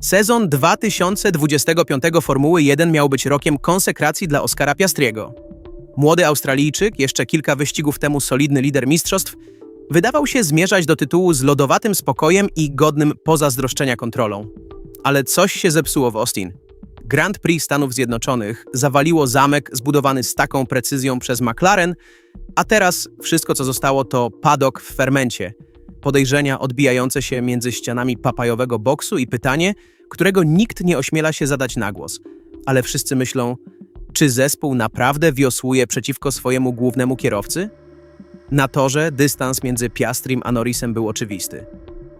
Sezon 2025 Formuły 1 miał być rokiem konsekracji dla Oscara Piastriego. Młody Australijczyk, jeszcze kilka wyścigów temu solidny lider mistrzostw, wydawał się zmierzać do tytułu z lodowatym spokojem i godnym pozazdroszczenia kontrolą. Ale coś się zepsuło w Austin. Grand Prix Stanów Zjednoczonych zawaliło zamek zbudowany z taką precyzją przez McLaren, a teraz wszystko co zostało to padok w fermencie. Podejrzenia odbijające się między ścianami papajowego boksu i pytanie, którego nikt nie ośmiela się zadać na głos. Ale wszyscy myślą, czy zespół naprawdę wiosłuje przeciwko swojemu głównemu kierowcy? Na torze dystans między Piastrim a Norrisem był oczywisty.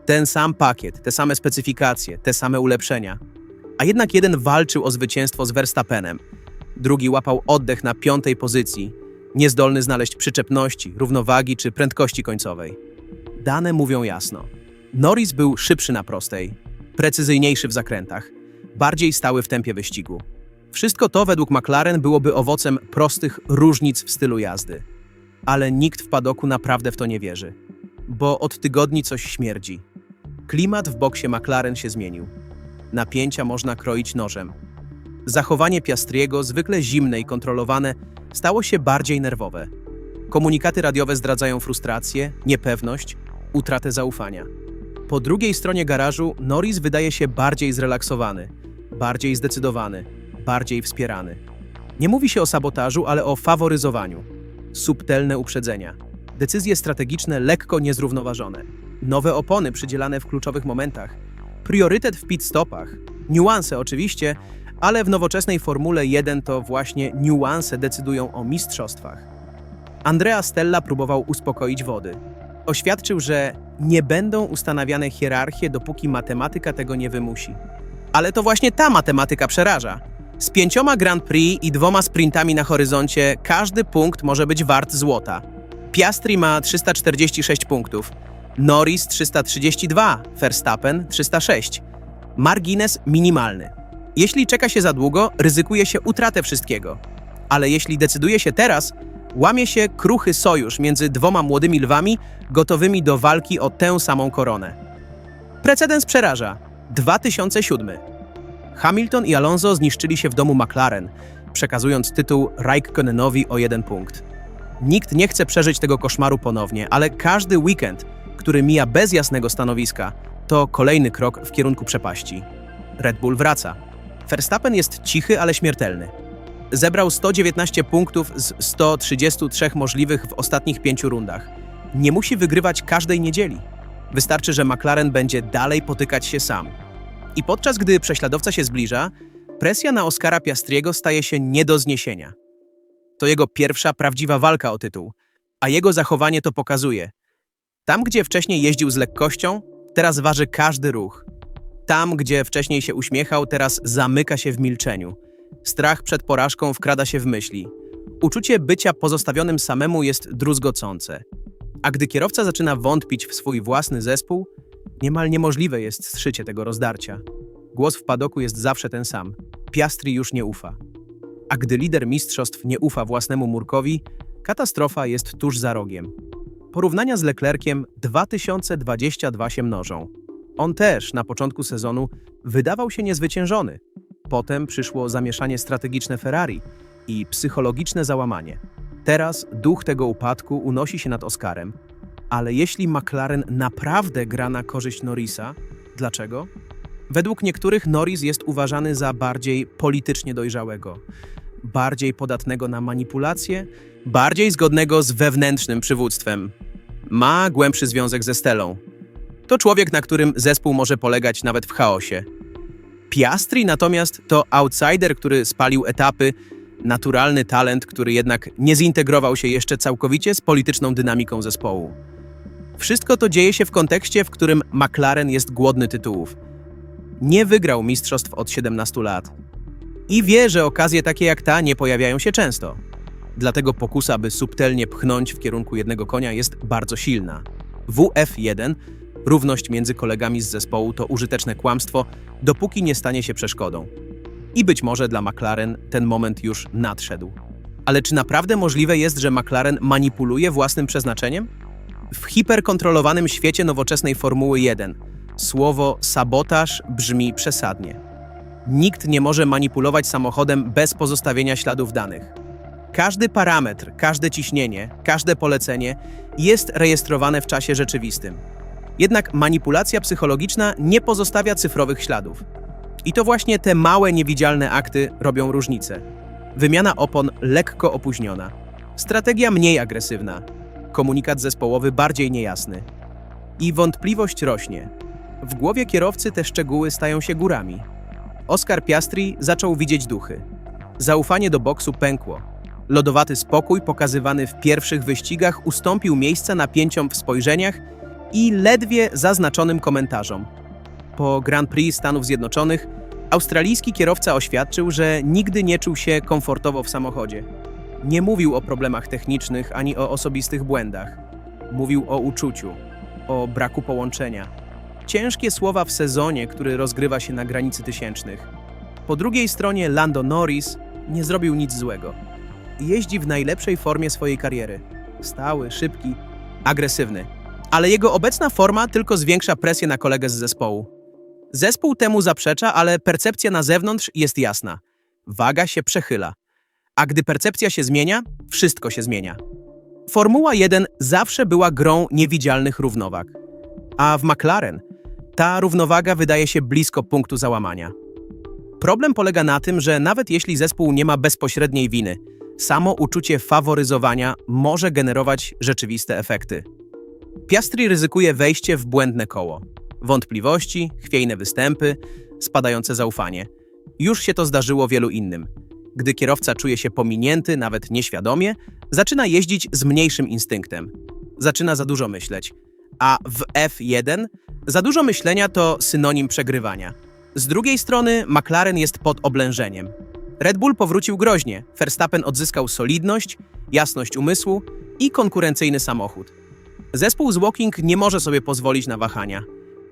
Ten sam pakiet, te same specyfikacje, te same ulepszenia. A jednak jeden walczył o zwycięstwo z Verstappenem, drugi łapał oddech na piątej pozycji, niezdolny znaleźć przyczepności, równowagi czy prędkości końcowej. Dane mówią jasno. Norris był szybszy na prostej, precyzyjniejszy w zakrętach, bardziej stały w tempie wyścigu. Wszystko to według McLaren byłoby owocem prostych różnic w stylu jazdy. Ale nikt w padoku naprawdę w to nie wierzy. Bo od tygodni coś śmierdzi. Klimat w boksie McLaren się zmienił. Napięcia można kroić nożem. Zachowanie Piastriego, zwykle zimne i kontrolowane, stało się bardziej nerwowe. Komunikaty radiowe zdradzają frustrację, niepewność, utratę zaufania. Po drugiej stronie garażu Norris wydaje się bardziej zrelaksowany, bardziej zdecydowany, bardziej wspierany. Nie mówi się o sabotażu, ale o faworyzowaniu. Subtelne uprzedzenia. Decyzje strategiczne lekko niezrównoważone. Nowe opony przydzielane w kluczowych momentach. Priorytet w pit stopach. Niuanse oczywiście, ale w nowoczesnej Formule 1 to właśnie niuanse decydują o mistrzostwach. Andrea Stella próbował uspokoić wody. Oświadczył, że nie będą ustanawiane hierarchie, dopóki matematyka tego nie wymusi. Ale to właśnie ta matematyka przeraża. Z pięcioma Grand Prix i dwoma sprintami na horyzoncie każdy punkt może być wart złota. Piastri ma 346 punktów, Norris 332, Verstappen 306. Margines minimalny. Jeśli czeka się za długo, ryzykuje się utratę wszystkiego. Ale jeśli decyduje się teraz, łamie się kruchy sojusz między dwoma młodymi lwami gotowymi do walki o tę samą koronę. Precedens przeraża. 2007. Hamilton i Alonso zniszczyli się w domu McLaren, przekazując tytuł Raikkonenowi o jeden punkt. Nikt nie chce przeżyć tego koszmaru ponownie, ale każdy weekend, który mija bez jasnego stanowiska, to kolejny krok w kierunku przepaści. Red Bull wraca. Verstappen jest cichy, ale śmiertelny. Zebrał 119 punktów z 133 możliwych w ostatnich pięciu rundach. Nie musi wygrywać każdej niedzieli. Wystarczy, że McLaren będzie dalej potykać się sam. I podczas gdy prześladowca się zbliża, presja na Oscara Piastriego staje się nie do zniesienia. To jego pierwsza prawdziwa walka o tytuł, a jego zachowanie to pokazuje. Tam, gdzie wcześniej jeździł z lekkością, teraz waży każdy ruch. Tam, gdzie wcześniej się uśmiechał, teraz zamyka się w milczeniu. Strach przed porażką wkrada się w myśli. Uczucie bycia pozostawionym samemu jest druzgocące. A gdy kierowca zaczyna wątpić w swój własny zespół, niemal niemożliwe jest zszycie tego rozdarcia. Głos w padoku jest zawsze ten sam. Piastri już nie ufa. A gdy lider mistrzostw nie ufa własnemu murkowi, katastrofa jest tuż za rogiem. Porównania z Leclerciem 2022 się mnożą. On też na początku sezonu wydawał się niezwyciężony. Potem przyszło zamieszanie strategiczne Ferrari i psychologiczne załamanie. Teraz duch tego upadku unosi się nad Oscarem. Ale jeśli McLaren naprawdę gra na korzyść Norrisa, dlaczego? Według niektórych Norris jest uważany za bardziej politycznie dojrzałego, bardziej podatnego na manipulacje, bardziej zgodnego z wewnętrznym przywództwem. Ma głębszy związek ze Stelą. To człowiek, na którym zespół może polegać nawet w chaosie. Piastri natomiast to outsider, który spalił etapy, naturalny talent, który jednak nie zintegrował się jeszcze całkowicie z polityczną dynamiką zespołu. Wszystko to dzieje się w kontekście, w którym McLaren jest głodny tytułów. Nie wygrał mistrzostw od 17 lat. I wie, że okazje takie jak ta nie pojawiają się często. Dlatego pokusa, by subtelnie pchnąć w kierunku jednego konia jest bardzo silna. WF1, równość między kolegami z zespołu to użyteczne kłamstwo, dopóki nie stanie się przeszkodą. I być może dla McLaren ten moment już nadszedł. Ale czy naprawdę możliwe jest, że McLaren manipuluje własnym przeznaczeniem? W hiperkontrolowanym świecie nowoczesnej Formuły 1, Słowo sabotaż brzmi przesadnie. Nikt nie może manipulować samochodem bez pozostawienia śladów danych. Każdy parametr, każde ciśnienie, każde polecenie jest rejestrowane w czasie rzeczywistym. Jednak manipulacja psychologiczna nie pozostawia cyfrowych śladów. I to właśnie te małe, niewidzialne akty robią różnicę. Wymiana opon lekko opóźniona, strategia mniej agresywna, komunikat zespołowy bardziej niejasny. I wątpliwość rośnie. W głowie kierowcy te szczegóły stają się górami. Oscar Piastri zaczął widzieć duchy. Zaufanie do boksu pękło. Lodowaty spokój pokazywany w pierwszych wyścigach ustąpił miejsca napięciom w spojrzeniach i ledwie zaznaczonym komentarzom. Po Grand Prix Stanów Zjednoczonych australijski kierowca oświadczył, że nigdy nie czuł się komfortowo w samochodzie. Nie mówił o problemach technicznych ani o osobistych błędach. Mówił o uczuciu, o braku połączenia. Ciężkie słowa w sezonie, który rozgrywa się na granicy tysięcznych. Po drugiej stronie Lando Norris nie zrobił nic złego. Jeździ w najlepszej formie swojej kariery. Stały, szybki, agresywny. Ale jego obecna forma tylko zwiększa presję na kolegę z zespołu. Zespół temu zaprzecza, ale percepcja na zewnątrz jest jasna. Waga się przechyla. A gdy percepcja się zmienia, wszystko się zmienia. Formuła 1 zawsze była grą niewidzialnych równowag. A w McLaren ta równowaga wydaje się blisko punktu załamania. Problem polega na tym, że nawet jeśli zespół nie ma bezpośredniej winy, samo uczucie faworyzowania może generować rzeczywiste efekty. Piastri ryzykuje wejście w błędne koło. Wątpliwości, chwiejne występy, spadające zaufanie. Już się to zdarzyło wielu innym. Gdy kierowca czuje się pominięty, nawet nieświadomie, zaczyna jeździć z mniejszym instynktem. Zaczyna za dużo myśleć. A w F1 za dużo myślenia to synonim przegrywania. Z drugiej strony McLaren jest pod oblężeniem. Red Bull powrócił groźnie, Verstappen odzyskał solidność, jasność umysłu i konkurencyjny samochód. Zespół z Walking nie może sobie pozwolić na wahania.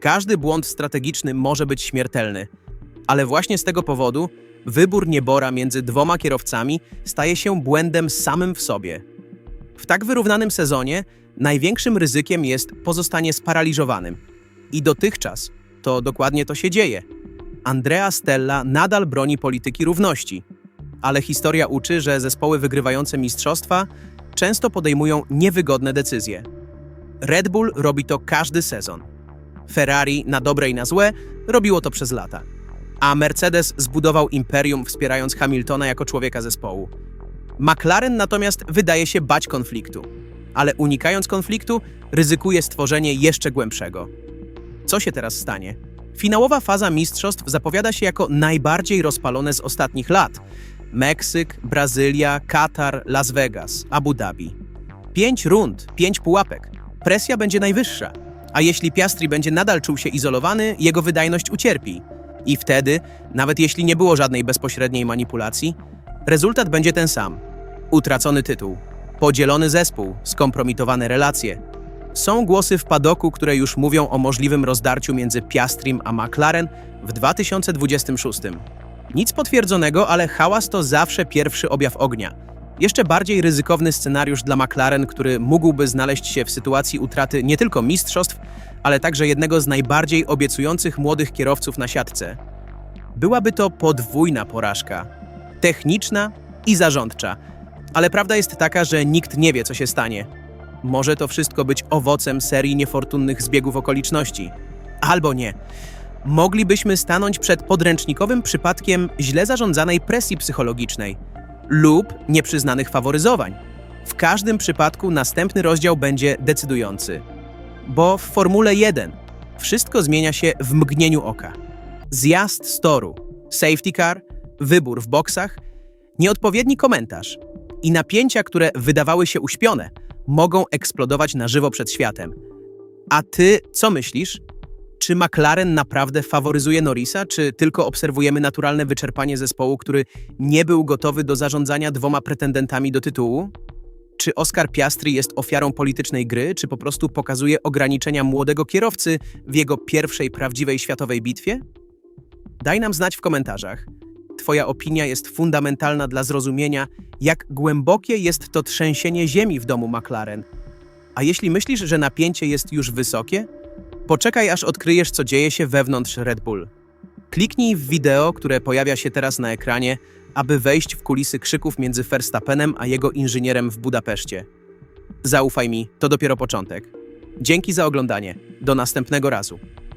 Każdy błąd strategiczny może być śmiertelny. Ale właśnie z tego powodu wybór niebora między dwoma kierowcami staje się błędem samym w sobie. W tak wyrównanym sezonie największym ryzykiem jest pozostanie sparaliżowanym. I dotychczas to dokładnie to się dzieje. Andrea Stella nadal broni polityki równości, ale historia uczy, że zespoły wygrywające mistrzostwa często podejmują niewygodne decyzje. Red Bull robi to każdy sezon. Ferrari, na dobre i na złe, robiło to przez lata. A Mercedes zbudował imperium, wspierając Hamiltona jako człowieka zespołu. McLaren natomiast wydaje się bać konfliktu, ale unikając konfliktu, ryzykuje stworzenie jeszcze głębszego. Co się teraz stanie? Finałowa faza mistrzostw zapowiada się jako najbardziej rozpalone z ostatnich lat. Meksyk, Brazylia, Katar, Las Vegas, Abu Dhabi. Pięć rund, pięć pułapek. Presja będzie najwyższa. A jeśli Piastri będzie nadal czuł się izolowany, jego wydajność ucierpi. I wtedy, nawet jeśli nie było żadnej bezpośredniej manipulacji, rezultat będzie ten sam. Utracony tytuł, podzielony zespół, skompromitowane relacje, są głosy w padoku, które już mówią o możliwym rozdarciu między Piastrim a McLaren w 2026. Nic potwierdzonego, ale hałas to zawsze pierwszy objaw ognia. Jeszcze bardziej ryzykowny scenariusz dla McLaren, który mógłby znaleźć się w sytuacji utraty nie tylko mistrzostw, ale także jednego z najbardziej obiecujących młodych kierowców na siatce. Byłaby to podwójna porażka techniczna i zarządcza. Ale prawda jest taka, że nikt nie wie, co się stanie. Może to wszystko być owocem serii niefortunnych zbiegów okoliczności. Albo nie. Moglibyśmy stanąć przed podręcznikowym przypadkiem źle zarządzanej presji psychologicznej lub nieprzyznanych faworyzowań. W każdym przypadku następny rozdział będzie decydujący. Bo w Formule 1 wszystko zmienia się w mgnieniu oka. Zjazd z toru, safety car, wybór w boksach, nieodpowiedni komentarz i napięcia, które wydawały się uśpione – mogą eksplodować na żywo przed światem. A ty co myślisz? Czy McLaren naprawdę faworyzuje Norrisa, czy tylko obserwujemy naturalne wyczerpanie zespołu, który nie był gotowy do zarządzania dwoma pretendentami do tytułu? Czy Oscar Piastri jest ofiarą politycznej gry, czy po prostu pokazuje ograniczenia młodego kierowcy w jego pierwszej prawdziwej światowej bitwie? Daj nam znać w komentarzach. Twoja opinia jest fundamentalna dla zrozumienia, jak głębokie jest to trzęsienie ziemi w domu McLaren. A jeśli myślisz, że napięcie jest już wysokie, Poczekaj, aż odkryjesz, co dzieje się wewnątrz Red Bull. Kliknij w wideo, które pojawia się teraz na ekranie, aby wejść w kulisy krzyków między Verstappenem a jego inżynierem w Budapeszcie. Zaufaj mi, to dopiero początek. Dzięki za oglądanie. Do następnego razu.